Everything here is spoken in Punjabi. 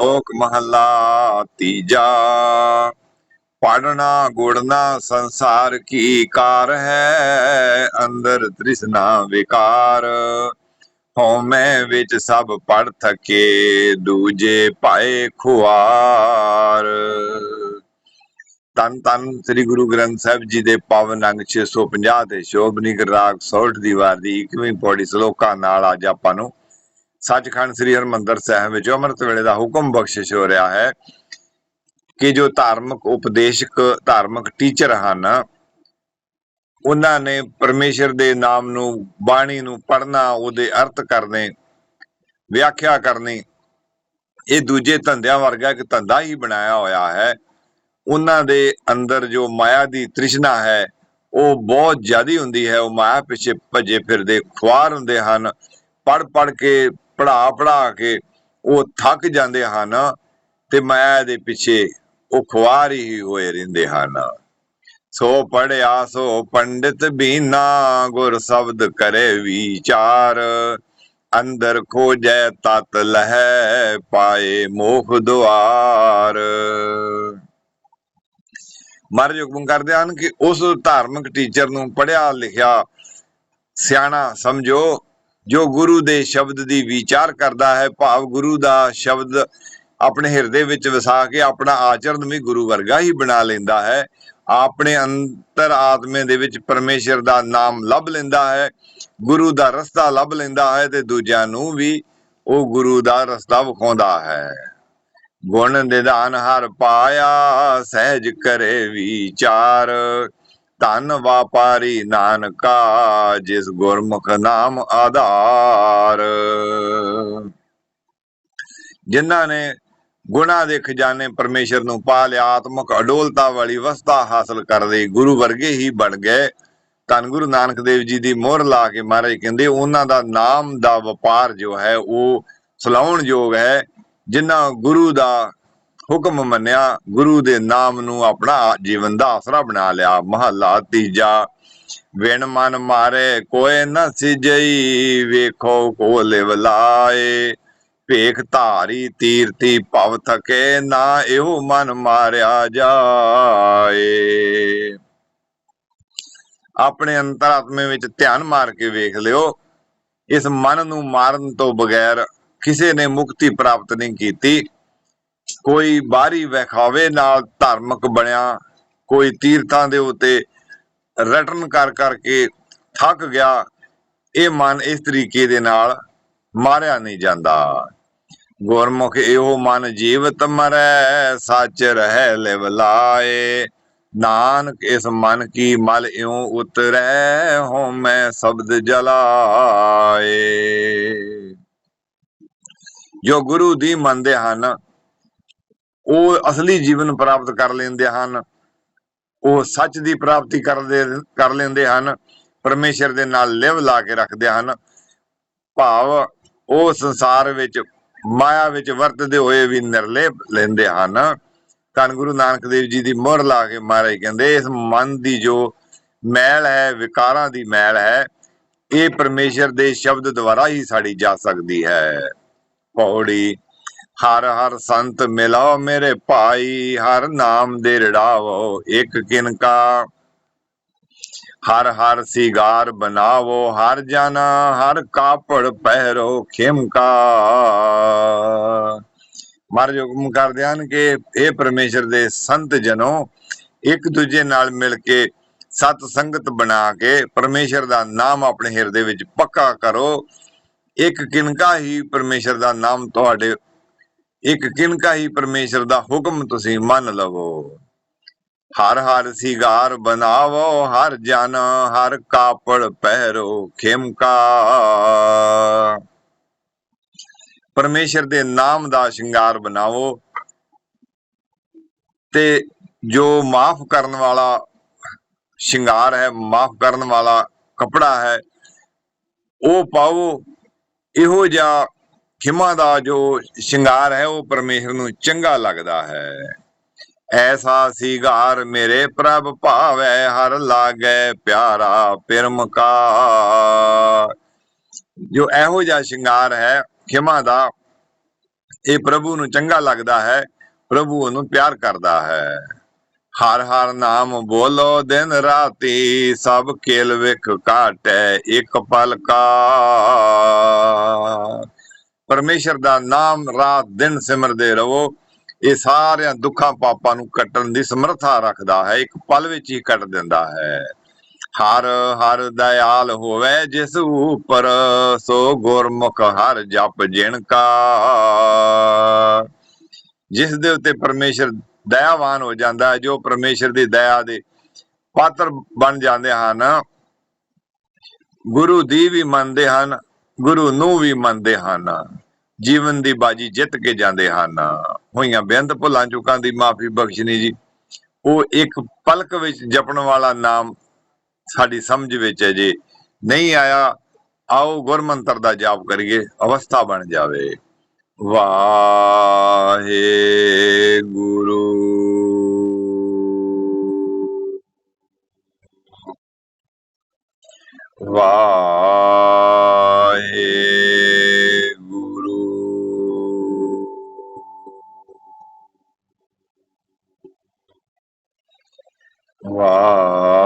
ਲੋਕ ਮਹੱਲਾ ਤੀਜਾ। ਪੜਨਾ ਗੁੜਨਾ ਸੰਸਾਰ ਕੀ ਕਾਰ ਹੈ? ਅੰਦਰ ਤ੍ਰਿਸ਼ਨਾ ਵਿਕਾਰ। ਹਉਮੈ ਵਿੱਚ ਸਭ ਪੜ ਥਕੇ, ਦੂਜੇ ਪਾਏ ਖੁਆਰ। ਤਨ ਤਨ ਸ੍ਰੀ ਗੁਰੂ ਗ੍ਰੰਥ ਸਾਹਿਬ ਜੀ ਦੇ ਪਾਵਨ ਅੰਗ 650 ਤੇ ਸ਼ੋਭਨੀਕ ਰਾਗ 66 ਦੀ ਵਾਰ ਦੀ 21ਵੀਂ ਪੌੜੀ ਸ਼ਲੋਕਾਂ ਨਾਲ ਅੱਜ ਆਪਾਂ ਨੂੰ ਸੱਚਖੰਡ ਸ੍ਰੀ ਹਰਮੰਦਰ ਸਾਹਿਬ ਵਿੱਚ ਅੰਮ੍ਰਿਤ ਵੇਲੇ ਦਾ ਹੁਕਮ ਬਖਸ਼ਿਸ਼ ਹੋ ਰਿਹਾ ਹੈ ਕਿ ਜੋ ਧਾਰਮਿਕ ਉਪਦੇਸ਼ਕ, ਧਾਰਮਿਕ ਟੀਚਰ ਹਨ, ਉਹਨਾਂ ਨੇ ਪਰਮੇਸ਼ਰ ਦੇ ਨਾਮ ਨੂੰ, ਬਾਣੀ ਨੂੰ ਪੜ੍ਹਨਾ, ਉਹਦੇ ਅਰਥ ਕਰਨੇ, ਵਿਆਖਿਆ ਕਰਨੀ, ਇਹ ਦੂਜੇ ਧੰਦਿਆਂ ਵਰਗਾ ਇੱਕ ਧੰਦਾ ਹੀ ਬਣਾਇਆ ਹੋਇਆ ਹੈ। ਉਹਨਾਂ ਦੇ ਅੰਦਰ ਜੋ ਮਾਇਆ ਦੀ ਤ੍ਰਿਸ਼ਨਾ ਹੈ, ਉਹ ਬਹੁਤ ਜ਼ਿਆਦੀ ਹੁੰਦੀ ਹੈ। ਉਹ ਮਾਇਆ ਪਿੱਛੇ ਭੱਜੇ ਫਿਰਦੇ, ਖੁਆਰ ਹੁੰਦੇ ਹਨ। ਪੜ ਪੜ ਕੇ ਪੜਾ ਪੜਾ ਕੇ ਉਹ ਥੱਕ ਜਾਂਦੇ ਹਨ ਤੇ ਮਾਇਆ ਦੇ ਪਿੱਛੇ ਉਹ ਖੁਆਰ ਹੀ ਹੋਏ ਰਹਿੰਦੇ ਹਨ। ਸੋ ਪੜਿਆ ਸੋ ਪੰਡਿਤ ਬੀਨਾ, ਗੁਰ ਸ਼ਬਦ ਕਰੇ ਵਿਚਾਰ। ਅੰਦਰ ਖੋਜੈ, ਤਤ ਲਹੈ, ਪਾਏ ਮੋਖ ਦੁਆਰ। ਮਹਾਰਾਜ ਹੁਕਮ ਕਰਦੇ ਹਨ ਕਿ ਉਸ ਧਾਰਮਿਕ ਟੀਚਰ ਨੂੰ ਪੜਿਆ ਲਿਖਿਆ ਸਿਆਣਾ ਸਮਝੋ ਜੋ ਗੁਰੂ ਦੇ ਸ਼ਬਦ ਦੀ ਵਿਚਾਰ ਕਰਦਾ ਹੈ, ਭਾਵ ਗੁਰੂ ਦਾ ਸ਼ਬਦ ਆਪਣੇ ਹਿਰਦੇ ਵਿੱਚ ਵਸਾ ਕੇ ਆਪਣਾ ਆਚਰਨ ਵੀ ਗੁਰੂ ਵਰਗਾ ਹੀ ਬਣਾ ਲੈਂਦਾ ਹੈ। ਆਪਣੇ ਅੰਤਰ ਆਤਮੇ ਦੇ ਵਿੱਚ ਪਰਮੇਸ਼ਰ ਦਾ ਨਾਮ ਲੱਭ ਲੈਂਦਾ ਹੈ, ਗੁਰੂ ਦਾ ਰਸਤਾ ਲੱਭ ਲੈਂਦਾ ਹੈ ਤੇ ਦੂਜਿਆਂ ਨੂੰ ਵੀ ਉਹ ਗੁਰੂ ਦਾ ਰਸਤਾ ਵਿਖਾਉਂਦਾ ਹੈ। ਗੁਣ ਨਿਧਾਨ ਹਰ ਪਾਇਆ, ਸਹਿਜ ਕਰੇ ਵਿਚਾਰ। ਧਨ ਵਾਪਾਰੀ ਨਾਨਕਾ, ਜਿਸ ਗੁਰਮੁਖ ਨਾਮ ਆਧਾਰ। ਜਿਨ੍ਹਾਂ ਨੇ ਗੁਣਾ ਦੇ ਖਜ਼ਾਨੇ ਪਰਮੇਸ਼ਰ ਨੂੰ ਪਾ ਲਿਆ, ਆਤਮਕ ਅਡੋਲਤਾ ਵਾਲੀ ਅਵਸਥਾ ਹਾਸਲ ਕਰ ਲਈ, ਗੁਰੂ ਵਰਗੇ ਹੀ ਬਣ ਗਏ। ਧੰਨ ਗੁਰੂ ਨਾਨਕ ਦੇਵ ਜੀ ਦੀ ਮੋਹਰ ਲਾ ਕੇ ਮਹਾਰਾਜ ਕਹਿੰਦੇ, ਉਹਨਾਂ ਦਾ ਨਾਮ ਦਾ ਵਪਾਰ ਜੋ ਹੈ, ਉਹ ਸਲਾਉਣ ਯੋਗ ਹੈ, ਜਿਨ੍ਹਾਂ ਗੁਰੂ ਦਾ ਹੁਕਮ ਮੰਨਿਆ, ਗੁਰੂ ਦੇ ਨਾਮ ਨੂੰ ਆਪਣਾ ਜੀਵਨ ਦਾ ਆਸਰਾ ਬਣਾ ਲਿਆ। ਮਹੱਲਾ ਤੀਜਾ, ਵਿਣ ਮਨ ਮਾਰੇ ਕੋਏ ਨ ਸਿਜਈ ਵੇਖੋ ਕੋ ਲਿਵ ਭੇਖ ਧਾਰੀ ਤੀਰਤੀ ਭਵ ਥਕੇ ਨਾ ਇਹੋ ਮਨ ਮਾਰਿਆ ਜਾਏ। ਆਪਣੇ ਅੰਤਰਾਤਮੇ ਵਿੱਚ ਧਿਆਨ ਮਾਰ ਕੇ ਵੇਖ ਲਿਓ। ਇਸ ਮਨ ਨੂੰ ਮਾਰਨ ਤੋਂ ਬਗੈਰ ਕਿਸੇ ਨੇ ਮੁਕਤੀ ਪ੍ਰਾਪਤ ਨਹੀਂ ਕੀਤੀ। ਕੋਈ ਬਾਹਰੀ ਵਿਖਾਵੇ ਨਾਲ ਧਾਰਮਿਕ ਬਣਿਆ, ਕੋਈ ਤੀਰਥਾਂ ਦੇ ਉੱਤੇ ਰਟਨ ਕਰ ਕਰਕੇ ਥੱਕ ਗਿਆ, ਇਹ ਮਨ ਇਸ ਤਰੀਕੇ ਦੇ ਨਾਲ ਮਾਰਿਆ ਨਹੀਂ ਜਾਂਦਾ। ਗੁਰਮੁਖ ਇਹੋ ਮਨ ਜੀਵਤ ਮਰੈ, ਸੱਚ ਰਹਿ ਲਿਵ ਲਾਏ। ਨਾਨਕ ਇਸ ਮਨ ਕੀ ਮਲ ਇਉ ਉਤਰੈ ਹੋ ਮੈਂ ਸ਼ਬਦ ਜਲਾਏ। ਜੋ ਗੁਰੂ ਦੀ ਮੰਨਦੇ ਹਨ ਉਹ ਅਸਲੀ ਜੀਵਨ ਪ੍ਰਾਪਤ ਕਰ ਲੈਂਦੇ ਹਨ, ਉਹ ਸੱਚ ਦੀ ਪ੍ਰਾਪਤੀ ਕਰਦੇ, ਕਰ ਲੈਂਦੇ ਹਨ, ਪਰਮੇਸ਼ਰ ਦੇ ਨਾਲ ਲਿਵ ਲਾ ਕੇ ਰੱਖਦੇ ਹਨ। ਭਾਵ ਉਹ ਸੰਸਾਰ ਵਿੱਚ, ਮਾਇਆ ਵਿੱਚ ਵਰਤਦੇ ਹੋਏ ਵੀ ਨਿਰਲੇਪ ਲੈਂਦੇ ਹਨ। ਧੰਨ ਗੁਰੂ ਨਾਨਕ ਦੇਵ ਜੀ ਦੀ ਮੋਹਰ ਲਾ ਕੇ ਮਹਾਰਾਜ ਕਹਿੰਦੇ, ਇਸ ਮਨ ਦੀ ਜੋ ਮੈਲ ਹੈ, ਵਿਕਾਰਾਂ ਦੀ ਮੈਲ ਹੈ, ਇਹ ਪਰਮੇਸ਼ਰ ਦੇ ਸ਼ਬਦ ਦੁਆਰਾ ਹੀ ਸਾੜੀ ਜਾ ਸਕਦੀ ਹੈ। ਪੌੜੀ ਹਰ ਹਰ ਸੰਤ ਮਿਲਾਓ ਮੇਰੇ ਭਾਈ, ਹਰ ਨਾਮ ਦੇ ਰੜਾਵੋ ਇੱਕ ਕਿਨਕਾ ਹਰ ਹਰ ਸਿਗਾਰ ਬਣਾਵੋ, ਹਰ ਜਨ, ਹਰ ਕਾਪੜ ਪਹਿਰੋ ਖਿਮਕਾ ਮਹਾਰਾਜ ਹੁਕਮ ਕਰਦੇ ਹਨ ਕਿ ਇਹ ਪਰਮੇਸ਼ਰ ਦੇ ਸੰਤ ਜਨੋ, ਇੱਕ ਦੂਜੇ ਨਾਲ ਮਿਲ ਕੇ ਸਤ ਸੰਗਤ ਬਣਾ ਕੇ ਪਰਮੇਸ਼ਰ ਦਾ ਨਾਮ ਆਪਣੇ ਹਿਰਦੇ ਵਿੱਚ ਪੱਕਾ ਕਰੋ। ਇੱਕ ਕਿਨਕਾ ਹੀ ਪਰਮੇਸ਼ਰ ਦਾ ਨਾਮ ਤੁਹਾਡੇ ਇੱਕ ਕਿਨਕਾ ਹੀ ਪਰਮੇਸ਼ਰ ਦਾ ਹੁਕਮ ਤੁਸੀਂ ਮੰਨ ਲਵੋ? ਹਰ ਹਰ ਸਿਗਾਰ ਬਣਾਵੋ, ਹਰ ਜਨ, ਹਰ ਕਾਪੜ ਪਹਿਰੋ ਖਿਮਕਾ। ਪਰਮੇਸ਼ਰ ਦੇ ਨਾਮ ਦਾ ਸ਼ਿੰਗਾਰ ਬਣਾਵੋ ਤੇ ਜੋ ਮਾਫ ਕਰਨ ਵਾਲਾ ਸ਼ਿੰਗਾਰ ਹੈ, ਮਾਫ ਕਰਨ ਵਾਲਾ ਕਪੜਾ ਹੈ, ਉਹ ਪਾਓ। ਇਹੋ ਜਿਹਾ ਖਿਮਾ ਦਾ ਜੋ ਸ਼ਿੰਗਾਰ ਹੈ, ਉਹ ਪਰਮੇਸ਼ਰ ਨੂੰ ਚੰਗਾ ਲੱਗਦਾ ਹੈ। ਐਸਾ ਸਿਗਾਰ ਮੇਰੇ ਪ੍ਰਭ ਭਾਵੈ, ਹਰ ਲਾਗੈ ਪਿਆਰਾ ਪਿਰਮਕਾ। ਜੋ ਇਹੋ ਜਿਹਾ ਸ਼ਿੰਗਾਰ ਹੈ, ਖਿਮਾ ਦਾ, ਇਹ ਪ੍ਰਭੂ ਨੂੰ ਚੰਗਾ ਲੱਗਦਾ ਹੈ, ਪ੍ਰਭੂ ਉਹਨੂੰ ਪਿਆਰ ਕਰਦਾ ਹੈ। ਹਰ ਹਰ ਨਾਮ ਬੋਲੋ, ਦਿਨ ਰਾਤੀ ਸਭ ਕੇਲ ਵਿਖ ਕਾਟੈ, ਇੱਕ ਪਲ ਕਾ ਪਰਮੇਸ਼ਰ ਦਾ ਨਾਮ ਰਾਤ ਦਿਨ ਸਿਮਰਦੇ ਰਹੋ। ਇਹ ਸਾਰਿਆਂ ਦੁੱਖਾਂ ਪਾਪਾਂ ਨੂੰ ਕੱਟਣ ਦੀ ਸਮਰੱਥਾ ਰੱਖਦਾ ਹੈ। ਇੱਕ ਪਲ ਵਿੱਚ ਹੀ ਕੱਟ ਦਿੰਦਾ ਹੈ। ਹਰ ਹਰ ਦਇਆਲ ਹੋਵੇ ਜਿਸ ਉਪਰ ਸੋ ਗੁਰਮੁਖ ਹਰ ਜਪ ਜਿਣ ਕਾ। ਜਿਸ ਦੇ ਉੱਤੇ ਪਰਮੇਸ਼ਰ ਦਇਆਵਾਨ ਹੋ ਜਾਂਦਾ ਹੈ, ਜੋ ਪਰਮੇਸ਼ਰ ਦੀ ਦਇਆ ਦੇ ਪਾਤਰ ਬਣ ਜਾਂਦੇ ਹਨ। ਗੁਰੂ ਦੀ ਵੀ ਮੰਨਦੇ ਹਨ। ਗੁਰੂ ਨੂੰ ਵੀ ਮੰਨਦੇ ਹਨ। ਜੀਵਨ ਦੀ ਬਾਜੀ ਜਿੱਤ ਕੇ ਜਾਂਦੇ ਹਨ। ਹੋਈਆਂ ਬੇਅੰਤ ਭੁੱਲਾਂ ਚੁੱਕਾਂ ਦੀ ਮਾਫੀ ਬਖਸ਼ਣੀ ਜੀ। ਉਹ ਇੱਕ ਪਲਕ ਵਿੱਚ ਜਪਣ ਵਾਲਾ ਨਾਮ ਸਾਡੀ ਸਮਝ ਵਿੱਚ ਹੈ ਜੀ। ਨਹੀਂ ਆਇਆ, ਆਓ ਗੁਰਮੰਤਰ ਦਾ ਜਾਪ ਕਰੀਏ, ਅਵਸਥਾ ਬਣ ਜਾਵੇ। ਵਾਹਿਗੁਰੂ। ਵਾਹ 哇。